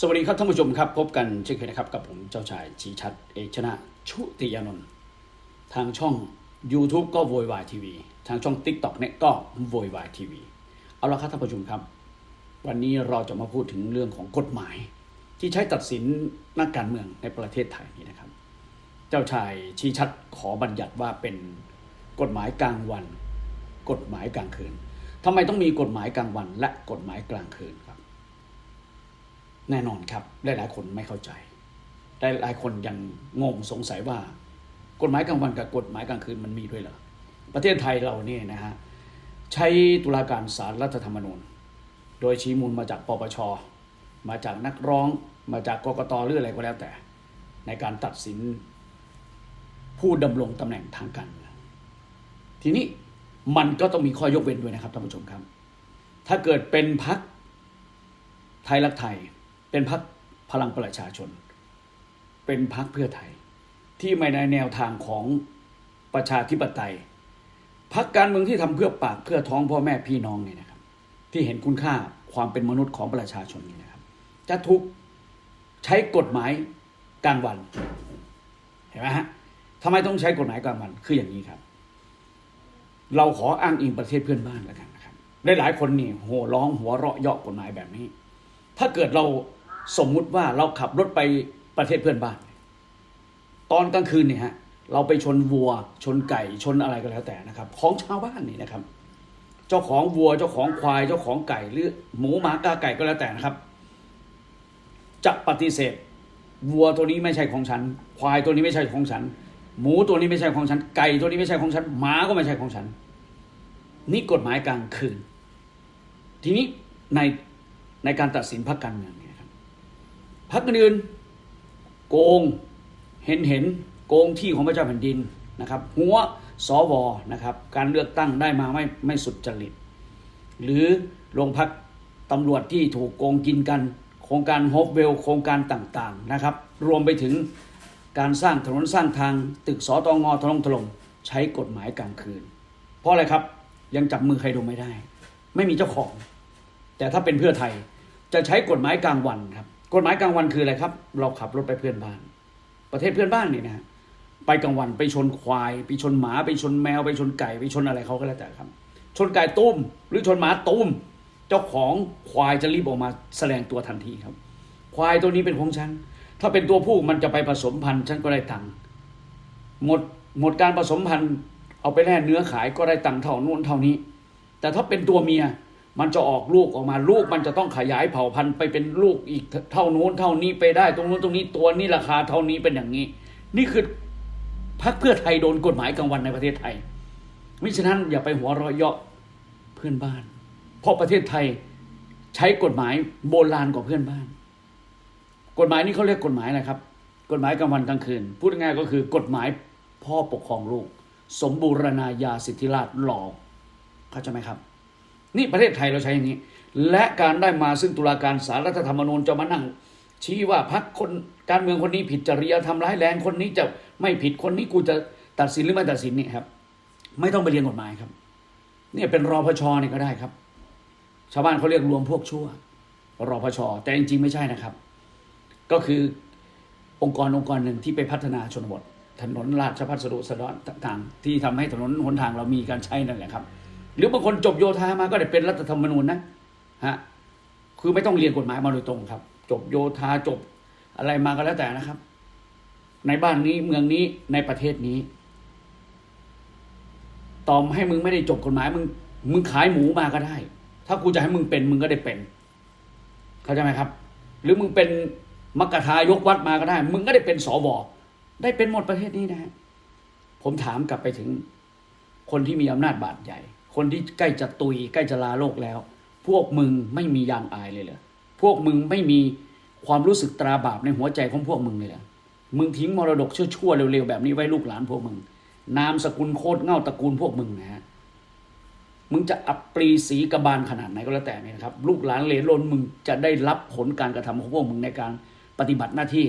สวัสดีครับท่านผู้ชมครับ พบกันเช่นเคยนะครับ กับผมเจ้าชายชีชัดเอกชนะ ชุติยานนท์ทางช่อง YouTube ก็โวยวายทีวี ทางช่อง TikTok เนี่ยก็โวยวายทีวีเอาละครับท่านผู้ชมครับ วันนี้เราจะมาพูดถึงเรื่องของกฎหมาย ที่ใช้ตัดสินนักการเมืองในประเทศไทยนี่นะครับ เจ้าชายชี้ชัดขอบัญญัติว่าเป็นกฎหมายกลางวัน กฎหมายกลางคืนทำไมต้องมีกฎหมายกลางวันและกฎหมายกลางคืนครับ แน่นอนครับหลายๆคนไม่เข้าใจหลายๆคนยังงงสงสัยว่า กฎหมายกลางวันกับกฎหมายกลางคืนมันมีด้วยเหรอประเทศไทยเราเนี่ยนะฮะใช้ตุลาการศาลรัฐธรรมนูญ โดยชี้มูลมาจากปปชมาจากนักร้องมาจากกกตหรืออะไรก็แล้วแต่ ในการตัดสินผู้ดำรงตำแหน่งทางการเมืองทีนี้มันก็ต้องมีข้อยกเว้นด้วยนะครับท่านผู้ชมครับ ถ้าเกิดเป็นพักไทยรักไทย เป็นพักพลังประชาชน เป็นพักเพื่อไทย ที่ไม่ในแนวทางของประชาธิปไตยพักการเมืองที่ทำเพื่อปากเพื่อท้องพ่อแม่พี่น้องเนี่ยนะครับ ที่เห็นคุณค่าความเป็นมนุษย์ของประชาชนนี่นะครับ จะถูกใช้กฎหมายกลางวันเห็นไหมฮะทำไมต้องใช้กฎหมายกลางวันคืออย่างนี้ครับ เราขออ้างอิงประเทศเพื่อนบ้านแล้วกันนะครับได้หลายคนนี่โห่ร้องหัวเราะเยาะกฎหมายแบบนี้ ถ้าเกิดเรา สมมุติว่าเราขับรถไปประเทศเพื่อนบ้าน ตอนกลางคืนเนี่ยฮะเราไปชนวัว ชนไก่ชนอะไรก็แล้วแต่นะครับ ของชาวบ้านนี่นะครับ เจ้าของวัวเจ้าของควาย เจ้าของไก่ หรือหมูหมากาไก่ก็แล้วแต่นะครับ จะปฏิเสธ วัวตัวนี้ไม่ใช่ของฉัน ควายตัวนี้ไม่ใช่ของฉัน หมูตัวนี้ไม่ใช่ของฉัน ไก่ตัวนี้ไม่ใช่ของฉันหมาก็ไม่ใช่ของฉัน นี่กฎหมายกลางคืน ทีนี้ในในการตัดสินพรรคการเมือง พรรคอื่นโกงเห็นเห็นโกงที่ของพระเจ้าแผ่นดินนะครับ หัวสวนะครับการเลือกตั้งได้มาไม่ไม่สุดจริต หรือโรงพักตำรวจที่ถูกโกงกินกัน โครงการโฮปเวลโครงการต่างๆนะครับ รวมไปถึงการสร้างถนนสร้างทางตึกสอตองอถล่มถล่มใช้กฎหมายกลางคืน เพราะอะไรครับยังจับมือใครดูไม่ได้ ไม่มีเจ้าของ แต่ถ้าเป็นเพื่อไทยจะใช้กฎหมายกลางวันครับ กฎหมายกลางวันคืออะไรครับ เราขับรถไปเพื่อนบ้าน ประเทศเพื่อนบ้านนี่นะฮะไปกลางวันไปชนควาย ไปชนหมาไปชนแมว ไปชนไก่ไปชนอะไรเขาก็แล้วแต่ครับ ชนไก่ตุ้มหรือชนหมาตุ้ม เจ้าของควายจะรีบออกมาแสดงตัวทันทีครับ ควายตัวนี้เป็นของฉัน ถ้าเป็นตัวผู้มันจะไปผสมพันธุ์ฉันก็ได้ตังค์หมดหมดการผสมพันธุ์เอาไปแล่เนื้อขายก็ได้ตังค์เท่านู้นเท่านี้ แต่ถ้าเป็นตัวเมีย มันจะออกลูกออกมาลูกมันจะต้องขยายเผ่าพันธุ์ไปเป็นลูกอีกเท่านู้นเท่านี้ไปได้ ตรงนู้นตรงนี้ตัวนี้ราคาเท่านี้เป็นอย่างนี้ นี่คือพรรคเพื่อไทยโดนกฎหมายกลางวันในประเทศไทยมิฉะนั้นอย่าไปหัวเราะเยาะเพื่อนบ้าน เพราะประเทศไทยใช้กฎหมายโบราณกว่าเพื่อนบ้าน กฎหมายนี้เขาเรียกกฎหมายอะไรครับ กฎหมายกลางวันกลางคืน พูดง่ายก็คือกฎหมายพ่อปกครองลูก สมบูรณาญาสิทธิราชหลอเข้าใจไหมครับ นี่ประเทศไทยเราใช้อย่างนี้ และการได้มาซึ่งตุลาการสารรัฐธรรมนูญจะมานั่ง ชี้ว่าพักคนการเมืองคนนี้ผิดจริยธรรมร้ายแรงคนนี้จะไม่ผิดคนนี้กูจะตัดสินหรือไม่ตัดสินนี่ครับ ไม่ต้องไปเรียนกฎหมายครับ เนี่ยเป็นรอพชนี่ก็ได้ครับ ชาวบ้านเขาเรียกรวมพวกชั่วรอพชแต่จริงๆไม่ใช่นะครับ ก็คือองค์กรองค์กรหนึ่งที่ไปพัฒนาชนบทถนนราชพัสดุสะดอนต่างๆ ที่ทำให้ถนนหนทางเรามีการใช้นั่นแหละครับ หรือบางคนจบโยธามาก็ได้เป็นรัฐธรรมนูญนะฮะคือไม่ต้องเรียนกฎหมายมาโดยตรงครับ จบโยธาจบอะไรมาก็แล้วแต่นะครับ ในบ้านนี้เมืองนี้ในประเทศนี้ตอมให้มึงไม่ได้จบกฎหมายมึงมึงขายหมูมาก็ได้ ถ้ากูจะให้มึงเป็นมึงก็ได้เป็น เข้าใจไหมครับ หรือมึงเป็นมักกะทายกวัดมาก็ได้ มึงก็ได้เป็นสวได้เป็นหมดประเทศนี้นะฮะผมถามกลับไปถึงคนที่มีอำนาจบาดใหญ่ คนที่ใกล้จะตุย ใกล้จะลาโลกแล้ว พวกมึงไม่มียางอายเลยเหรอพวกมึงไม่มีความรู้สึกตราบาปในหัวใจของพวกมึงเลยเหรอมึงทิ้งมรดกชั่วๆเร็วๆแบบนี้ไว้ลูกหลานพวกมึง นามสกุลโคตรเง่าตระกูลพวกมึงนะฮะมึงจะอับปรีสีกบาลขนาดไหนก็แล้วแต่นี่นะครับ ลูกหลานเหลนลนมึงจะได้รับผลการกระทำของพวกมึงในการปฏิบัติหน้าที่